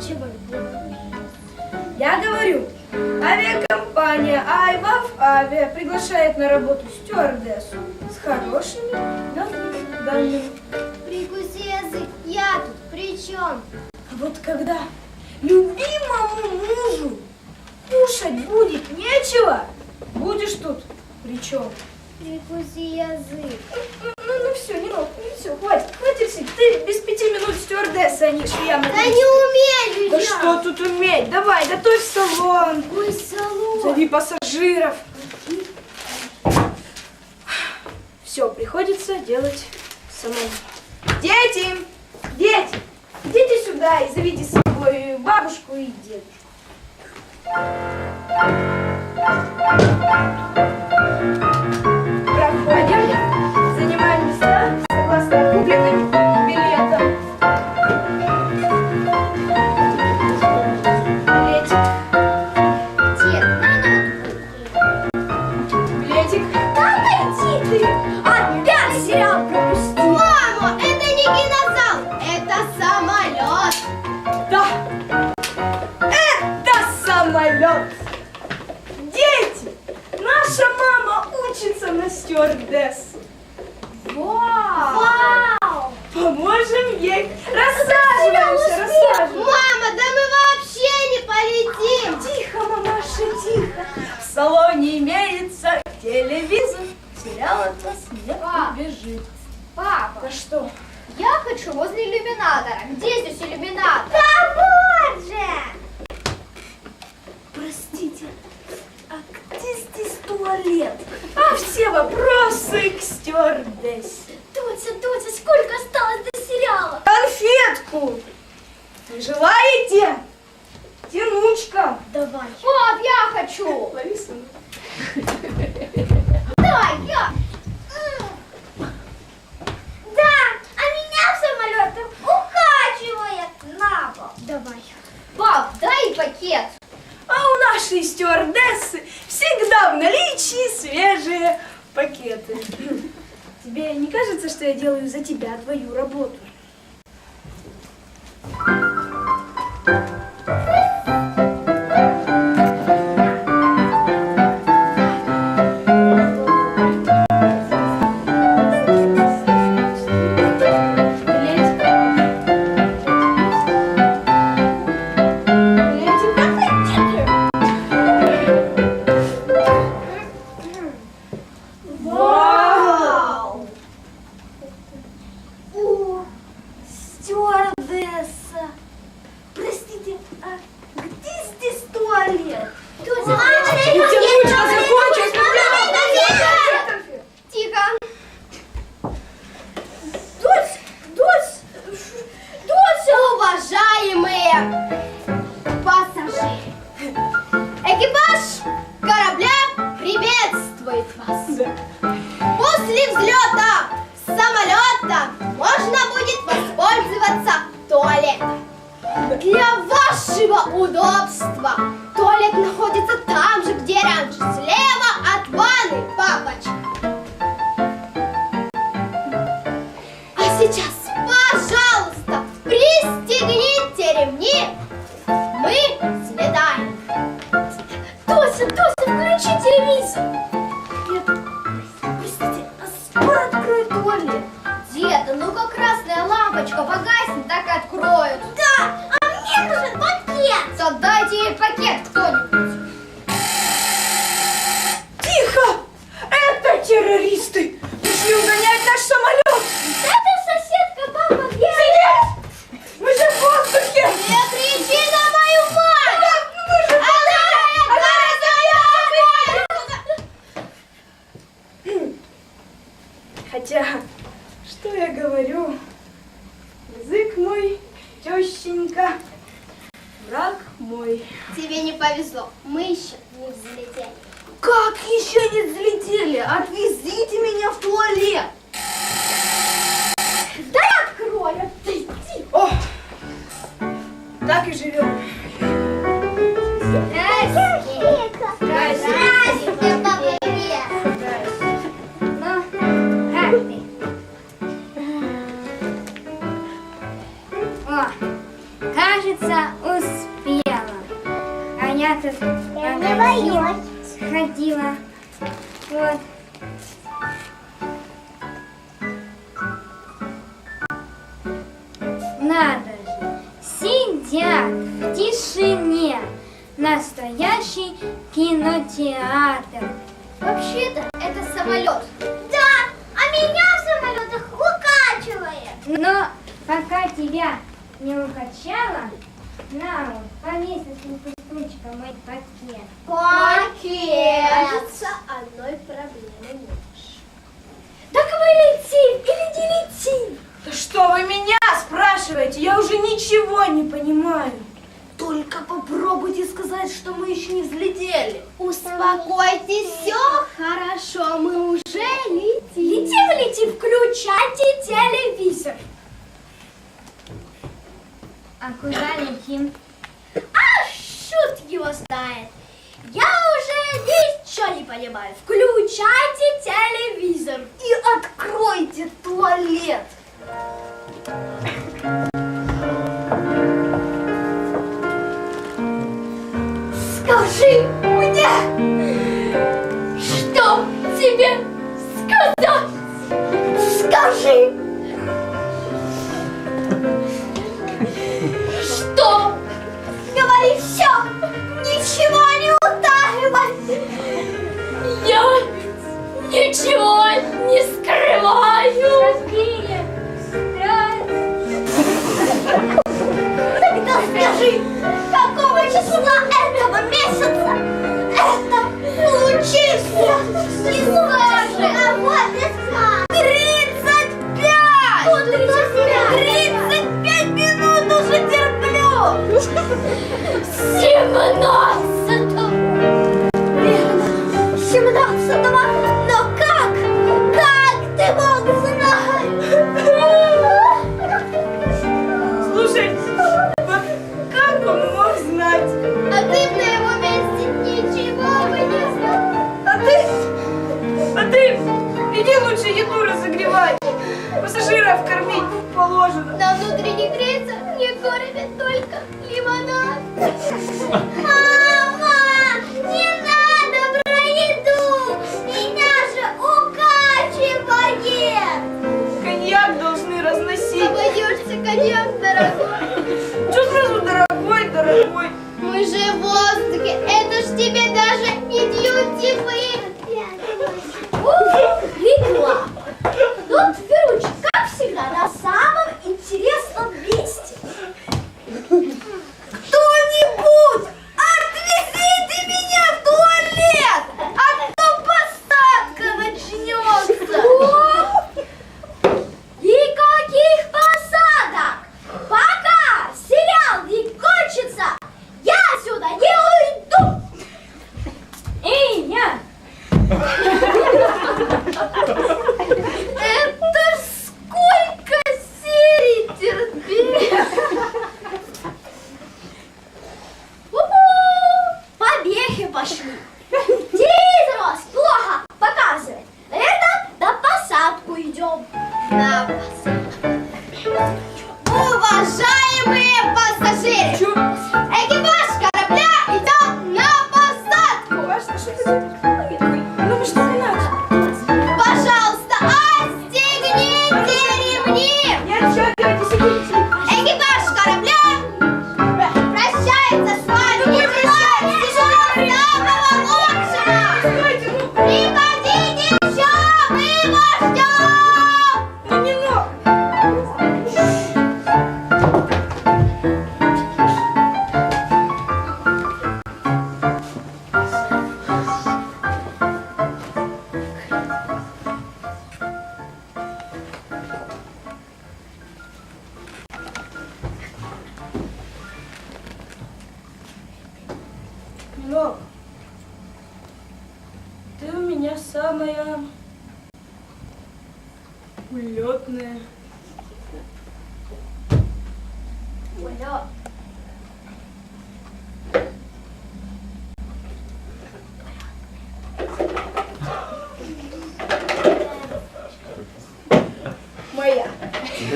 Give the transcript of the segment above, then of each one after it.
Чего? Я говорю, авиакомпания Айвав Авиа приглашает на работу стюардессу с хорошими данными. Прикуси язык. Я тут при чем? А вот когда любимому мужу кушать будет нечего, будешь тут причем. Прикуси язык. Ну, ну, ну все, не ну, ну все, хватит, хватит. Ты без пяти минут стюардесса, а не швея Да не. Что тут уметь? Давай, готовь салон. Ой, салон. Зови пассажиров. Все, приходится делать самому. Дети! Дети! Идите сюда и зовите с собой бабушку и дедушку. На стюардессу. Вау! Вау! Поможем ей. Рассаживаемся, рассаживаемся. Мама, да мы вообще не полетим! Тихо, мамаша, тихо. В салоне имеется телевизор. Сериал от нас не убежит. Папа, Да что? я хочу возле иллюминатора. Где здесь иллюминатор? Да вот же! Простите, а где здесь туалет? А все вопросы к стюардессе. Дося, Дося, сколько осталось до сериала? Конфетку! Вы желаете? Тянучка. Давай. Пап, я хочу! Лариса, Да, я! Да, а меня самолетом укачивает на бок. Давай. Пап, дай пакет. а у нашей стюардессы в наличии свежие пакеты. Тебе не кажется, что я делаю за тебя твою работу? Пассажиры! Экипаж корабля приветствует вас! После взлета самолета можно будет воспользоваться туалетом. Для вашего удобства Надо же, сидят в тишине настоящий кинотеатр. Вообще-то это самолет. Да, а меня в самолетах укачивает. Но пока тебя не укачало, на, повесь на мой пакет. Пакет! ничего не понимаю. Только попробуйте сказать, что мы еще не взлетели. Успокойтесь, все хорошо, мы уже летим. Летим, летим, включайте телевизор. А куда летим? А шут его знает. Я уже ничего не понимаю. Включайте телевизор. И откройте туалет. Thank you. 笑。Семена! внутренней трется, мне горе только лимонад.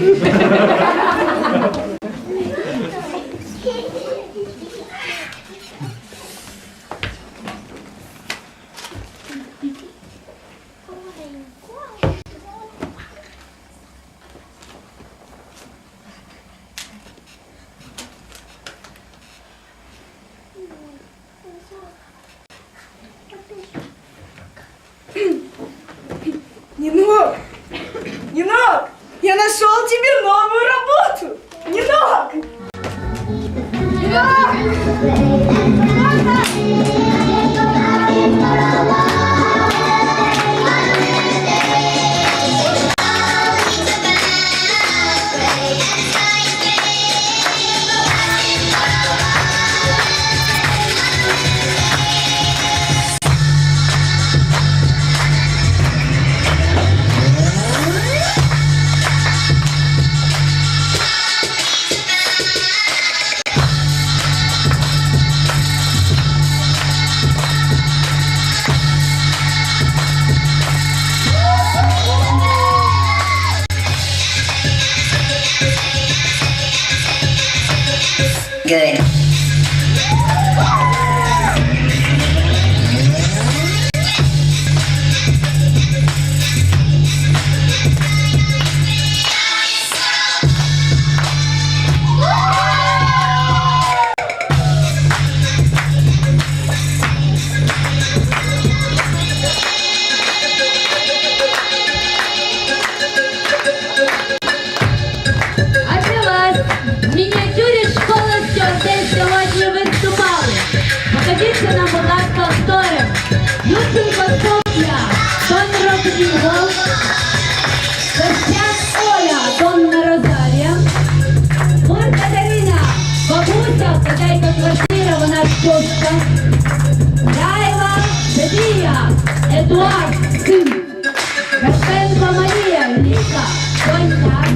そう。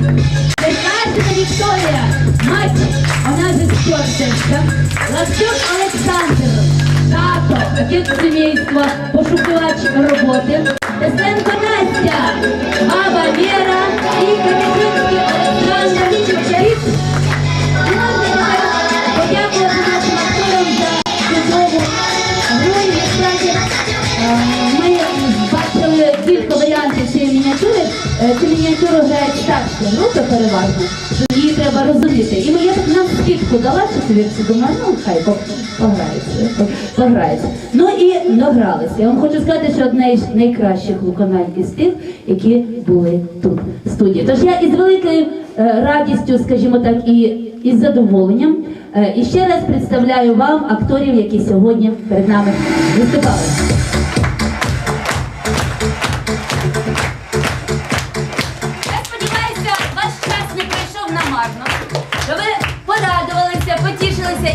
Донька. Вікторія, мать, вона же спортивка, Лавчук Олександр, тато, отець сімейства, пошукувач роботи. Тесенко Настя, баба Віра. І Капітинський Олександр бачили варіантів цієї мініатюри. Е, Цю мініатюру грають старші групи переважно, що її треба розуміти. І ми я так нам скидку дала, собі думаю, ну хай пограється, пограється. Ну і догралися. Я вам хочу сказати, що одне із найкращих виконань із тих, які були тут в студії. Тож я із великою е, радістю, скажімо так, і із задоволенням. е, І ще раз представляю вам акторів, які сьогодні перед нами виступали.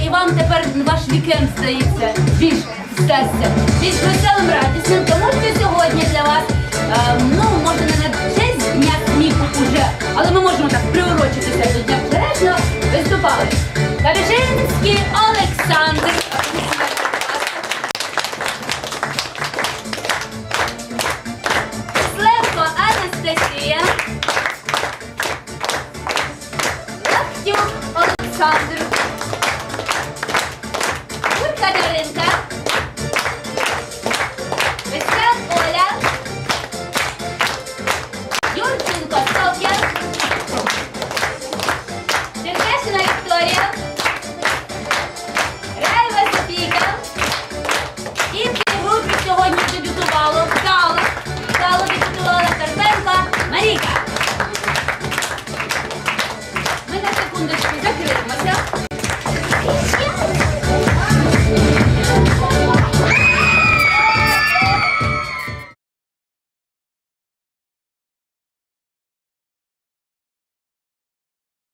Вам тепер ваш вікенд здається більш здасться, більш веселим радісним, тому що сьогодні для вас, е, ну, може не на честь дня сміху уже, але ми можемо так приурочитися до Дня Незалежного, виступали. Кабіжинський Олександр.